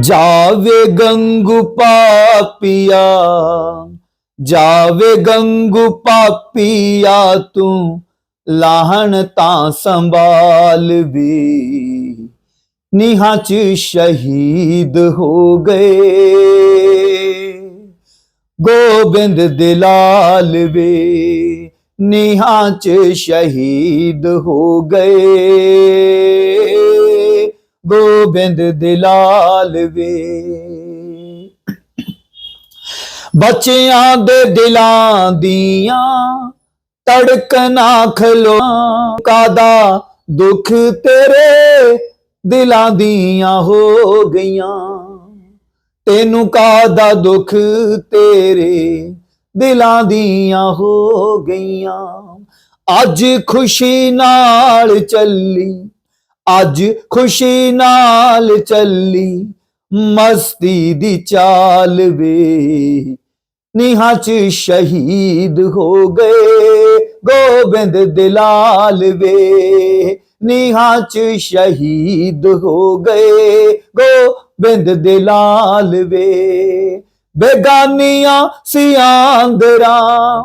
ਜਾਵੇ ਗੰਗੂ ਪਾਪੀਆ, ਜਾਵੇ ਗੰਗੂ ਪਾਪੀਆ, ਤੂੰ ਲਾਹਣ ਤਾਂ ਸੰਭਾਲ ਵੀ। ਨੀਹਾਂ ਚ ਸ਼ਹੀਦ ਹੋ ਗਏ। ਗੋਬਿੰਦ ਦਿਲਾਲ ਵੇ ਨੀਹਾਂ ਚ ਸ਼ਹੀਦ ਹੋ ਗਏ। ਬਿੰਦ ਦਿਲਾਲ ਵੇ। ਬੱਚਿਆਂ ਦੇ ਦਿਲਾਂ ਦੀਆਂ ਤੜਕਣਾ ਖਲੋ ਕਾਦਾ ਦੁੱਖ ਤੇਰੇ ਦਿਲਾਂ ਦੀਆਂ ਹੋ ਗਈਆਂ। ਤੈਨੂੰ ਕਾਦਾ ਦੁੱਖ ਤੇਰੇ ਦਿਲਾਂ ਦੀਆਂ ਹੋ ਗਈਆਂ। ਅੱਜ ਖੁਸ਼ੀ ਨਾਲ ਚੱਲੀ ਅੱਜ ਖੁਸ਼ੀ ਨਾਲ ਚੱਲੀ, ਮਸਤੀ ਦੀ ਚਾਲ ਵੇ। ਨੀਹਾਂ ਚ ਸ਼ਹੀਦ ਹੋ ਗਏ, ਗੋਬਿੰਦ ਦਿਲਾਲ ਵੇ। ਨੀਹਾਂ ਚ ਸ਼ਹੀਦ ਹੋ ਗਏ, ਗੋਬਿੰਦ ਦਿਲਾਲ ਵੇ। ਬੇਗਾਨੀਆਂ ਸਿਆਂਦਰਾਂ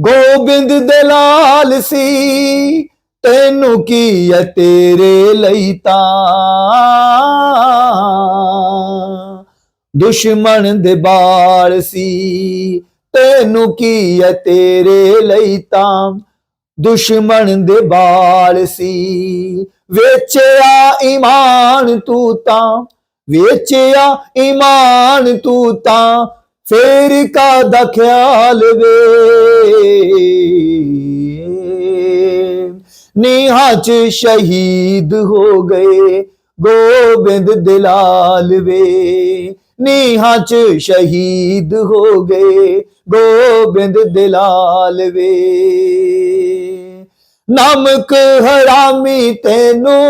ਗੋਬਿੰਦ ਦਿਲਾਲ ਸੀ। ਤੈਨੂੰ ਕੀ ਹੈ ਤੇਰੇ ਲਈ ਤਾਂ? ਦੁਸ਼ਮਣ ਦੇ ਬਾਲ ਸੀ, ਤੈਨੂੰ ਕੀ ਹੈ ਤੇਰੇ ਲਈ ਤਾਂ? ਦੁਸ਼ਮਣ ਦੇ ਬਾਲ ਸੀ, ਵੇਚਿਆ ਈਮਾਨ ਤੂੰ ਤਾਂ, ਵੇਚਿਆ ਈਮਾਨ ਤੂੰ ਤਾਂ ਫੇਰ ਕਾਦਾ ਖਿਆਲ ਵੇ? ਨੀਹਾਂ ਚ ਸ਼ਹੀਦ ਹੋ ਗਏ ਗੋਬਿੰਦ ਦਿਲਾਲ ਵੇ। ਨੀਹਾਂ ਚ ਸ਼ਹੀਦ ਹੋ ਗਏ ਗੋਬਿੰਦ ਦਿਲਾਲ ਵੇ। ਨਮਕ ਹਰਾਮੀ ਤੈਨੂੰ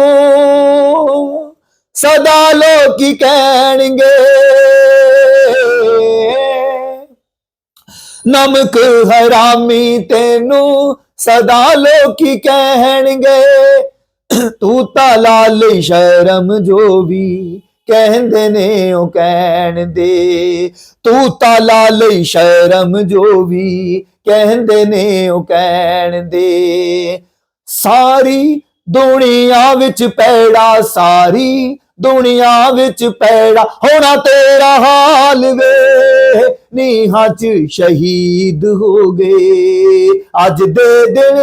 ਸਦਾ ਲੋਕੀ ਕਹਿਣਗੇ। ਨਮਕ ਹਰਾਮੀ ਤੈਨੂੰ ਸਦਾ ਲੋਕੀ ਕਹਿਣਗੇ। ਤੂੰ ਤਾਂ ਲਾਲ ਸ਼ਰਮ ਜੋ ਵੀ ਕਹਿੰਦੇ ਨੇ ਉਹ ਕਹਿਣ ਦੇ ਤੂੰ ਤਾਂ ਲਾਲ ਸ਼ਰਮ ਜੋ ਵੀ ਕਹਿੰਦੇ ਨੇ ਉਹ ਕਹਿਣ ਦੇ ਸਾਰੀ ਦੁਨੀਆ ਵਿੱਚ ਪੈੜਾ ਸਾਰੀ ਦੁਨੀਆ ਵਿੱਚ ਪੈੜਾ ਹੋਣਾ ਤੇਰਾ ਹਾਲ ਵੇ। ਨੀਹਾਂ ਚ ਸ਼ਹੀਦ ਹੋ ਗਏ। ਅੱਜ ਦੇ ਦਿਨ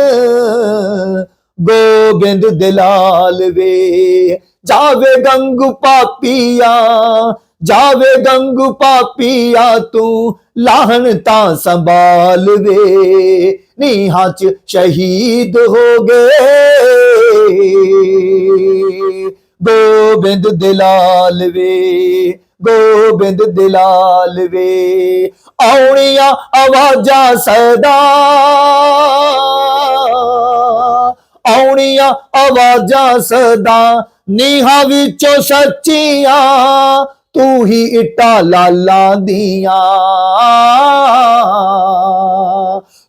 ਗੋਬਿੰਦ ਦਿਲਾਲ ਵੇ। ਜਾਵੇ ਗੰਗੂ ਪਾਪੀਆ, ਜਾਵੇ ਗੰਗੂ ਪਾਪੀਆ, ਤੂੰ ਲਾਹਣ ਤਾਂ ਸੰਭਾਲ ਵੇ। ਨੀਹਾਂ ਚ ਸ਼ਹੀਦ ਹੋ ਗਏ। ਗੋਬਿੰਦ ਦਿਲਾਲ ਵੇ, ਗੋਬਿੰਦ ਦਿਲਾਲ ਵੇ। ਆਉਣੀਆਂ ਆਵਾਜ਼ਾਂ ਸਦਾ। ਆਉਣੀਆਂ ਆਵਾਜ਼ਾਂ ਸਦਾ। ਨੀਹਾਂ ਵਿੱਚੋਂ ਸੱਚੀਆਂ, ਤੂੰ ਹੀ ਇਟਾ ਲਾਲਾਂ ਦੀਆਂ।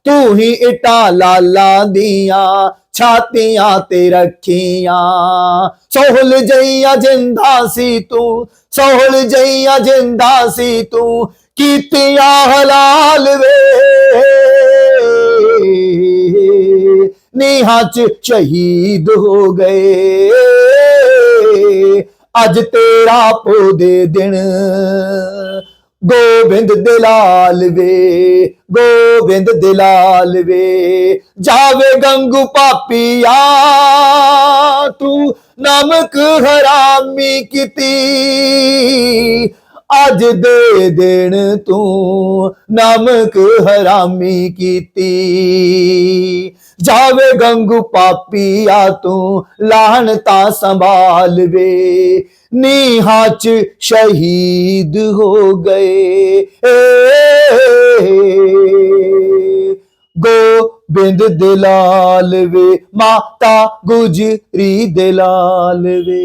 ਤੂੰ ਹੀ ਇਟਾ ਲਾਲਾਂ ਦੀਆਂ, ਛਾਤੀਆਂ ਤੇ ਰੱਖੀਆਂ। ਸੋਹਲ ਜਈਆ ਜਿੰਦਾ ਸੀ ਤੂੰ, ਸੋਹਲ ਜਈਆ ਜਿੰਦਾ ਸੀ ਤੂੰ, ਕੀਤੀਆਂ ਹਲਾਲ ਵੇ। ਨੀਹਾਂ ਚ ਸ਼ਹੀਦ ਹੋ ਗਏ। ਅੱਜ ਤੇਰਾ ਪੋਦੇ ਦਿਨ ਗੋਬਿੰਦ ਦਿਲਾਲ ਵੇ ਗੋਬਿੰਦ ਦਿਲਾਲ ਵੇ ਜਾਵੇ ਗੰਗੂ ਪਾਪੀਆ ਤੂੰ ਨਮਕ ਹਰਾਮੀ ਕੀਤੀ। ਅੱਜ ਦੇ ਦਿਨ ਤੂੰ ਨਮਕ ਹਰਾਮੀ ਕੀਤੀ। ਜਾਵੇ ਗੰਗੂ ਪਾਪੀਆ ਤੂੰ ਲਾਹਣ ਤਾਂ ਸੰਭਾਲ ਵੇ ਨੀਹਾਂ ਚ ਸ਼ਹੀਦ ਹੋ ਗਏ। ਗੋਬਿੰਦ ਦਿਲਾਲ ਵੇ ਮਾਤਾ ਗੁਜਰੀ ਦਿਲਾਲ ਵੇ